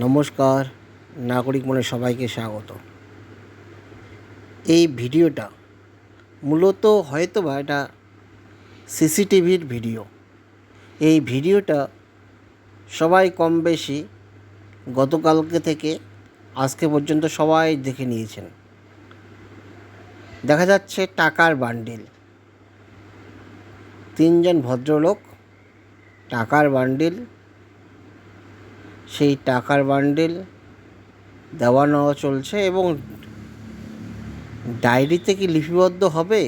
নমস্কার, নাগরিক মনে সবাইকে স্বাগত। এই ভিডিওটা মূলত হয়তো বা এটা সিসিটিভির ভিডিও। এই ভিডিওটা সবাই কম বেশি গতকালকে থেকে আজকে পর্যন্ত সবাই দেখে নিয়েছেন। দেখা যাচ্ছে টাকার বান্ডিল। তিনজন ভদ্রলোক টাকার বান্ডিল সেই টাকার বান্ডিল দেওয়া নেওয়া চলছে এবং ডায়েরিতে কি লিপিবদ্ধ হবে?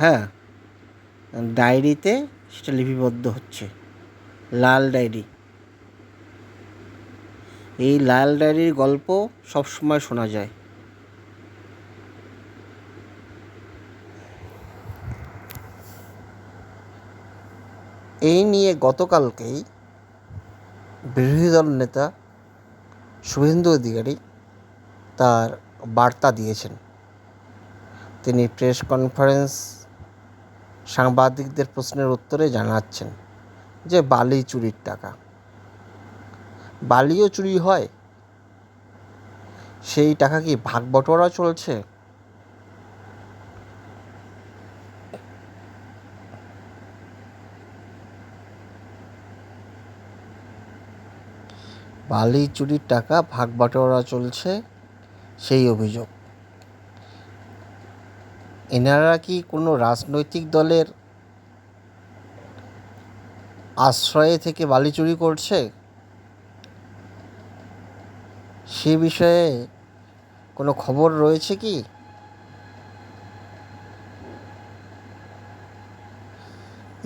হ্যাঁ ডায়েরিতে সেটা লিপিবদ্ধ হচ্ছে, লাল ডায়েরি। এই লাল ডায়েরির গল্প সবসময় শোনা যায়। এই নিয়ে গতকালকেই বিরোধী দল নেতা শুভেন্দু অধিকারী তার বার্তা দিয়েছেন। তিনি প্রেস কনফারেন্স সাংবাদিকদের প্রশ্নের উত্তরে জানাচ্ছেন যে বালি চুরির টাকা। বালিও চুরি হয়, সেই টাকা কি ভাগ বটোয়ারা চলছে? বালি চুরির টাকা ভাগ বাটোয়ারা চলছে, সেই অভিযোগ। এনারা কি কোনো রাজনৈতিক দলের আশ্রয়ে থেকে বালি চুরি করছে? সে বিষয়ে কোনো খবর রয়েছে কি?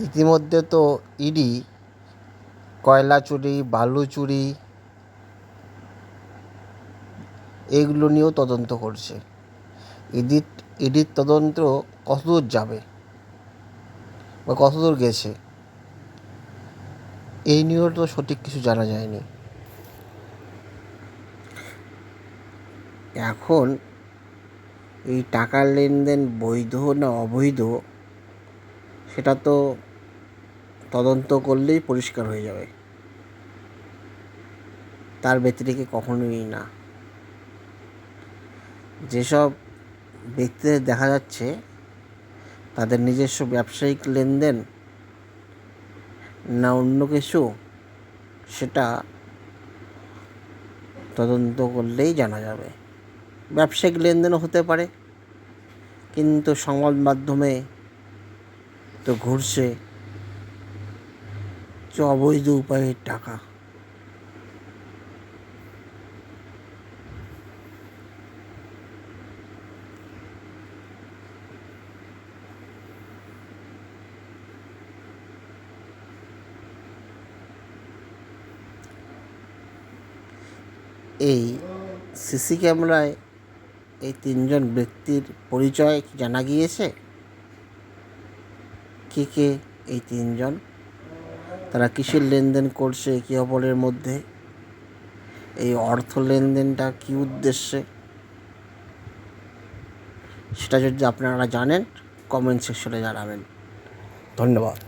ইতিমধ্যে তো ইডি কয়লা চুরি, বালু চুরি এগুলো নিয়েও তদন্ত করছে। ইডির ইডির তদন্ত কতদূর যাবে? বা কতদূর গেছে? এই নিয়েও তো সঠিক কিছু জানা যায়নি। এখন এই টাকার লেনদেন বৈধ না অবৈধ, সেটা তো তদন্ত করলেই পরিষ্কার হয়ে যাবে। তার ব্যতিরেকে কখনোই না। যেসব ব্যক্তিদের দেখা যাচ্ছে, তাদের নিজস্ব ব্যবসায়িক লেনদেন না অন্য কিছু, সেটা তদন্ত করলেই জানা যাবে। ব্যবসায়িক লেনদেনও হতে পারে, কিন্তু সংবাদ মাধ্যমে তো ঘুরছে অবৈধ উপায়ের টাকা। এই সিসি ক্যামেরায় এই তিনজন ব্যক্তির পরিচয় জানা গিয়েছে? কে কে এই তিনজন? তারা কিসের লেনদেন করছে একে অপরের মধ্যে? এই অর্থ লেনদেনটা কী উদ্দেশ্যে? সেটা যদি আপনারা জানেন কমেন্ট সেকশনে জানাবেন। ধন্যবাদ।